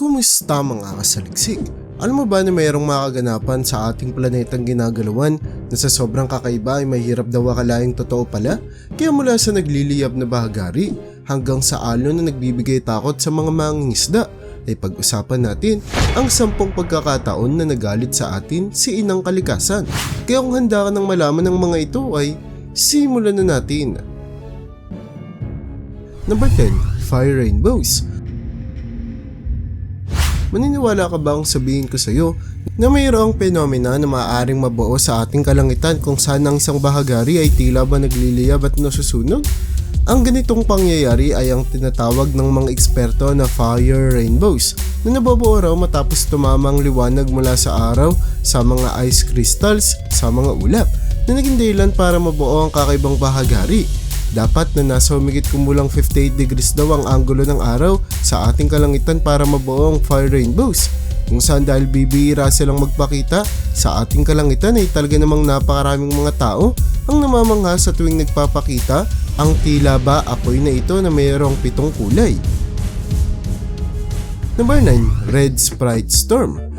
Kumusta mga kasaliksik? Alam mo ba na mayroong mga kaganapan sa ating planetang ginagalawan na sa sobrang kakaiba ay mahirap daw akalaing totoo pala? Kaya mula sa nagliliyab na bahagari hanggang sa alon na nagbibigay takot sa mga mangingisda ay pag-usapan natin ang sampung pagkakataon na nagalit sa atin si Inang Kalikasan. Kaya kung handa ka ng malaman ng mga ito ay simulan na natin. Number 10, Fire Rainbows. Maniniwala ka bang sabihin ko sa iyo na mayroong penomena na maaaring mabuo sa ating kalangitan kung saan ang isang bahagari ay tila ba nagliliyab at nasusunog? Ang ganitong pangyayari ay ang tinatawag ng mga eksperto na fire rainbows na nabubuo raw matapos tumamang liwanag mula sa araw sa mga ice crystals sa mga ulap na naging dahilan para mabuo ang kakaibang bahagari dapat na nasa humigit kumulang 58 degrees daw ang anggulo ng araw sa ating kalangitan para mabuo ang fire rainbows. Kung saan dahil bibihira silang magpakita sa ating kalangitan ay talaga namang napakaraming mga tao ang namamangha sa tuwing nagpapakita ang tila ba apoy na ito na mayroong pitong kulay. Number 9, Red Sprite Storm.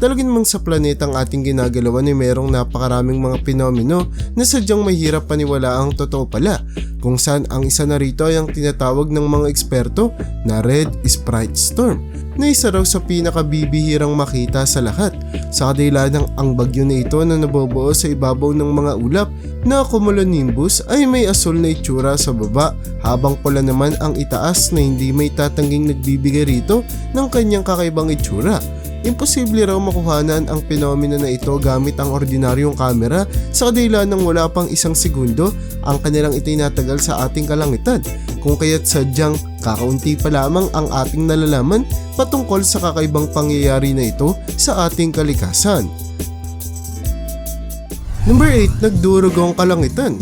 Talagin namang sa planetang ating ginagalawan ay mayroong napakaraming mga pinomeno na sadyang mahirap paniwala ang totoo pala kung saan ang isa na rito ay ang tinatawag ng mga eksperto na Red Sprite Storm na isa raw sa pinakabibihirang makita sa lahat sa kadila ng ang bagyo na ito na nabobuo sa ibabaw ng mga ulap na cumulonimbus ay may asul na itsura sa baba habang pula naman ang itaas na hindi may tatangging nagbibigay rito ng kanyang kakaibang itsura. Imposible raw makuhanan ang penomeno na ito gamit ang ordinaryong kamera sa kadila ng wala pang isang segundo ang kanilang itinatagal sa ating kalangitan kung kaya't sadyang kakaunti pa lamang ang ating nalalaman patungkol sa kakaibang pangyayari na ito sa ating kalikasan. Number 8, nagdurog ang kalangitan.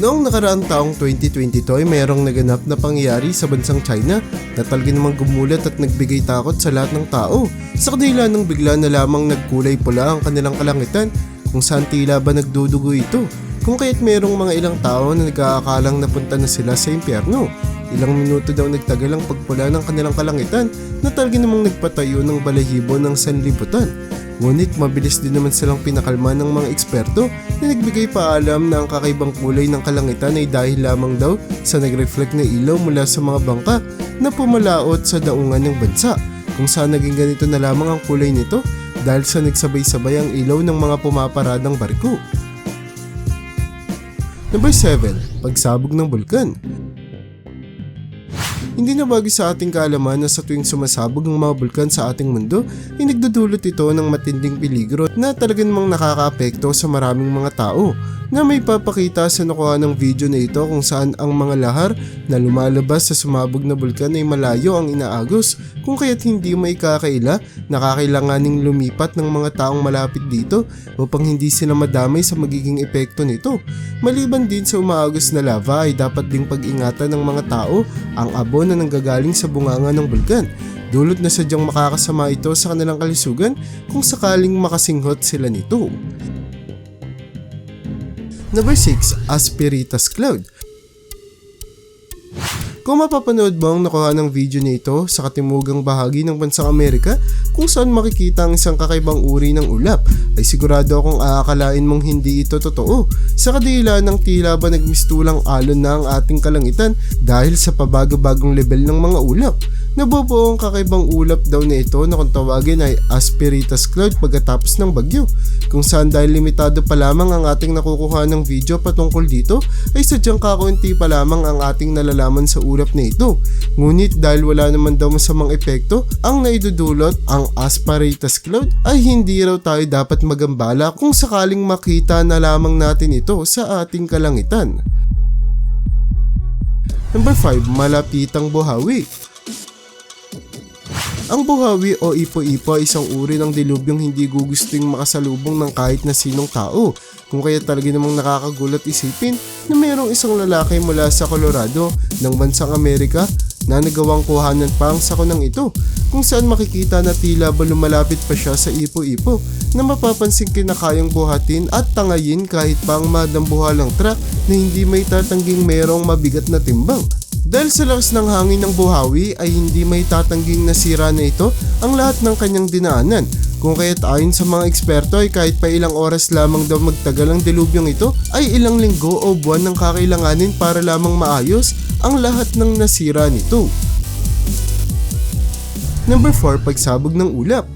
Noong nakaraang taong 2022 ay mayroong naganap na pangyayari sa bansang China na talaga namang gumulat at nagbigay takot sa lahat ng tao. Sa kanila nang bigla na lamang nagkulay pula ang kanilang kalangitan kung saan tila ba nagdudugo ito. Kung kaya't mayroong mga ilang tao na nag-aakalang napunta na sila sa impyerno. Ilang minuto daw nagtagal ang pagpula ng kanilang kalangitan na talaga namang nagpatayo ng balahibo ng sanlibutan. Ngunit mabilis din naman silang pinakalma ng mga eksperto na nagbigay paalam na ang kakaibang kulay ng kalangitan ay dahil lamang daw sa nag-reflect na ilaw mula sa mga bangka na pumalaot sa daungan ng bansa kung saan naging ganito na lamang ang kulay nito dahil sa nagsabay-sabay ang ilaw ng mga pumaparadang barko. Number 7. Pagsabog ng bulkan hindi na bagay sa ating kaalaman na sa tuwing sumasabog ang mga bulkan sa ating mundo ay nagdudulot ito ng matinding peligro na talaga namang nakakaapekto sa maraming mga tao na may papakita sa nakuha ng video na ito kung saan ang mga lahar na lumalabas sa sumabog na bulkan ay malayo ang inaagos kung kaya't hindi may kakaila nakakailanganing lumipat ng mga taong malapit dito upang hindi sila madamay sa magiging epekto nito. Maliban din sa umaagos na lava ay dapat ding pag-ingatan ng mga tao ang abo na nanggagaling sa bunganga ng bulkan dulot na sadyang makakasama ito sa kanilang kalisugan kung sakaling makasinghot sila nito. Number 6, Asperitas Cloud. Kung mapapanood mo ang nakuha ng video nito sa katimugang bahagi ng bansang Amerika kung saan makikita ang isang kakaibang uri ng ulap ay sigurado akong aakalain mong hindi ito totoo sa kadila ng tila ba nagmistulang alon na ang ating kalangitan dahil sa pabago-bagong level ng mga ulap. Nabubuo ang kakaibang ulap daw na ito na kung tawagin ay Asperitas Cloud pagkatapos ng bagyo kung saan dahil limitado pa lamang ang ating nakukuha ng video patungkol dito ay sadyang kakaunti pa lamang ang ating nalalaman sa ulap na ito. Ngunit dahil wala naman daw masamang epekto ang naidudulot ang Asperitas Cloud ay hindi raw tayo dapat magambala kung sakaling makita na lamang natin ito sa ating kalangitan. Number 5, malapitang buhawi. Ang buhawi o ipo-ipo ay isang uri ng dilubyong hindi gugusting makasalubong ng kahit na sinong tao. Kung kaya talaga namang nakakagulat isipin na mayroong isang lalaki mula sa Colorado ng bansang Amerika na nagawang kuhanan pa ang sakunang ito kung saan makikita na tila ba lumalapit pa siya sa ipo-ipo na mapapansin kinakayang buhatin at tangayin kahit pa ang madambuhalang truck na hindi may tatangging mayroong mabigat na timbang. Dahil sa lakas ng hangin ng buhawi ay hindi may tatangging nasira na ito ang lahat ng kanyang dinaanan. Kung kaya't ayon sa mga eksperto ay kahit pa ilang oras lamang daw magtagal ang dilubyong ito ay ilang linggo o buwan ng kakailanganin para lamang maayos ang lahat ng nasira nito. Number 4, pagsabog ng ulap.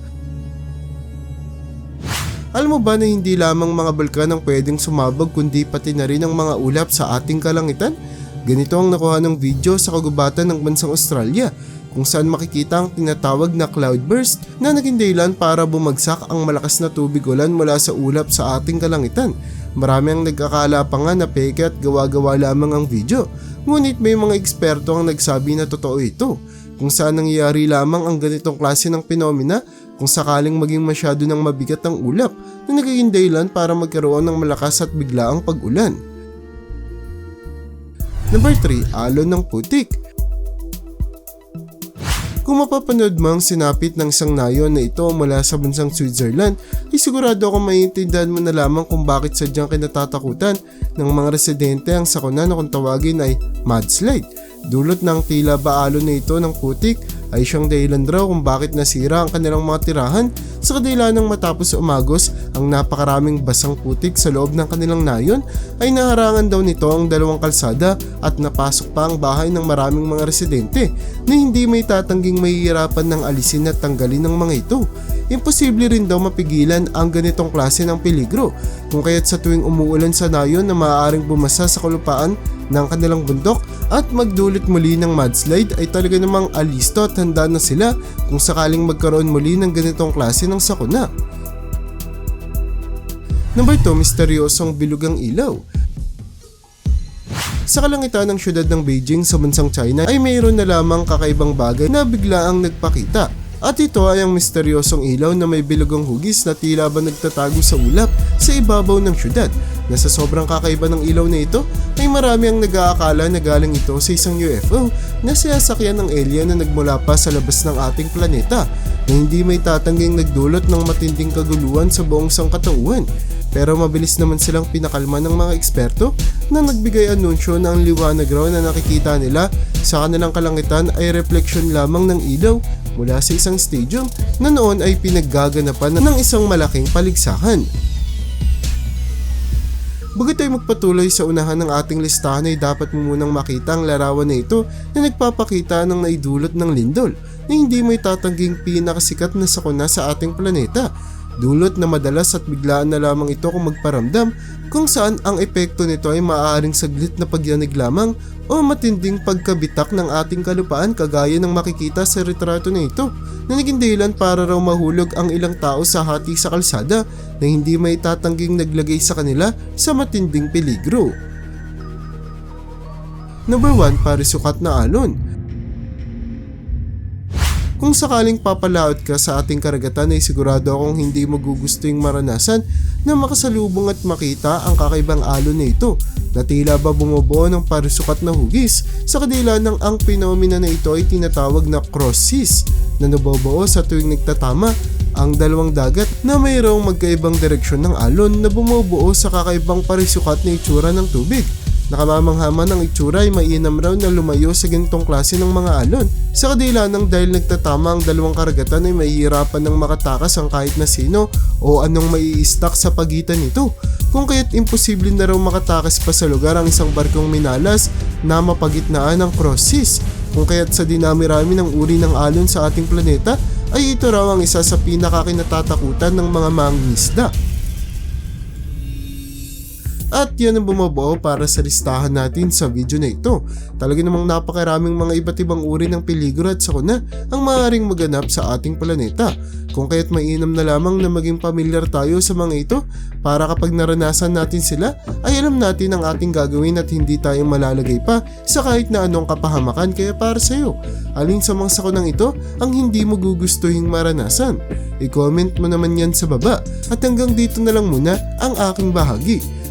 Alam mo ba na hindi lamang mga bulkan ang pwedeng sumabog kundi pati na rin ang mga ulap sa ating kalangitan? Ganito ang nakuha ng video sa kagubatan ng bansang Australia kung saan makikita ang tinatawag na cloudburst na naging dahilan para bumagsak ang malakas na tubig ulan mula sa ulap sa ating kalangitan. Marami ang nagkakala pa nga na peke at gawa-gawa lamang ang video. Ngunit may mga eksperto ang nagsabi na totoo ito kung saan nangyayari lamang ang ganitong klase ng pinomena kung sakaling maging masyado ng mabigat ang ulap na nagiging dahilan para magkaroon ng malakas at biglaang pag-ulan. Number 3, alon ng putik. Kung mapapanood mo ang sinapit ng isang nayon na ito mula sa bansang Switzerland, ay sigurado akong maiintindihan mo na lamang kung bakit sadyang kinatatakutan ng mga residente ang sakuna na kung tawagin ay mudslide. Dulot ng tila ba alon na ito ng putik ay siyang dahilan raw kung bakit nasira ang kanilang mga tirahan sa kadilan ng matapos umagos ang napakaraming basang putik sa loob ng kanilang nayon ay naharangan daw nito ang dalawang kalsada at napasok pa ang bahay ng maraming mga residente na hindi may tatangging mahihirapan ng alisin at tanggalin ng mga ito. Imposible rin daw mapigilan ang ganitong klase ng peligro kung kaya't sa tuwing umuulan sa nayon na maaaring bumasa sa kalupaan ng kanilang bundok at magdulot muli ng mudslide ay talaga namang alisto at handa na sila kung sakaling magkaroon muli ng ganitong klase ng sakuna. Number 2, misteryosong bilugang ilaw. Sa kalangitan ng syudad ng Beijing sa bansang China ay mayroon na lamang kakaibang bagay na biglaang nagpakita. At ito ay ang misteryosong ilaw na may bilugang hugis na tila ba nagtatago sa ulap sa ibabaw ng syudad. Na sa sobrang kakaiba ng ilaw na ito ay marami ang nag-aakala na galing ito sa isang UFO na sinasakyan ng alien na nagmula pa sa labas ng ating planeta na hindi may tatangging nagdulot ng matinding kaguluhan sa buong sangkatauhan. Pero mabilis naman silang pinakalma ng mga eksperto na nagbigay anunsyo na ang liwanag raw na nakikita nila sa kanilang kalangitan ay refleksyon lamang ng ilaw mula sa isang stadium na noon ay pinaggaganapan ng isang malaking paligsahan. Bago tayo magpatuloy sa unahan ng ating listahan ay dapat mo munang makita ang larawan na ito na nagpapakita ng naidulot ng lindol na hindi may tatangging pinakasikat na sakuna sa ating planeta. Dulot na madalas at biglaan na lamang ito kung magparamdam kung saan ang epekto nito ay maaaring saglit na pagyanig lamang o matinding pagkabitak ng ating kalupaan kagaya ng makikita sa retrato na ito na naging dahilan para raw mahulog ang ilang tao sa hati sa kalsada na hindi may tatangging naglagay sa kanila sa matinding peligro. Number 1, parisukat na alon. Kung sakaling papalaot ka sa ating karagatan ay sigurado akong hindi mo gugustuhin maranasan na makasalubong at makita ang kakaibang alon na ito na tila ba bumubuo ng parisukat na hugis sa kadila ng ang pinomena na ito ay tinatawag na cross seas na nabubuo sa tuwing nagtatama ang dalawang dagat na mayroong magkaibang direksyon ng alon na bumubuo sa kakaibang parisukat na itsura ng tubig. Nakamamanghaman ang itsura ay mainam raw na lumayo sa ganitong klase ng mga alon. Sa kadila ng dahil nagtatama ang dalawang karagatan ay mahihirapan ng makatakas ang kahit na sino o anong mai-stack sa pagitan nito. Kung kaya't imposible na raw makatakas pa sa lugar ang isang barkong minalas na mapagitnaan ng cross seas. Kung kaya't sa dinami-rami ng uri ng alon sa ating planeta ay ito raw ang isa sa pinakakinatatakutan ng mga mangingisda. At yan ang bumubuo para sa listahan natin sa video na ito. Talaga namang napakaraming mga iba't ibang uri ng peligro at sakuna ang maaaring maganap sa ating planeta. Kung kaya't mainam na lamang na maging pamilyar tayo sa mga ito para kapag naranasan natin sila ay alam natin ang ating gagawin at hindi tayo malalagay pa sa kahit na anong kapahamakan kaya para sa iyo. Alin sa mga sakunang ito ang hindi mo gugustuhin maranasan? I-comment mo naman yan sa baba at hanggang dito na lang muna ang aking bahagi.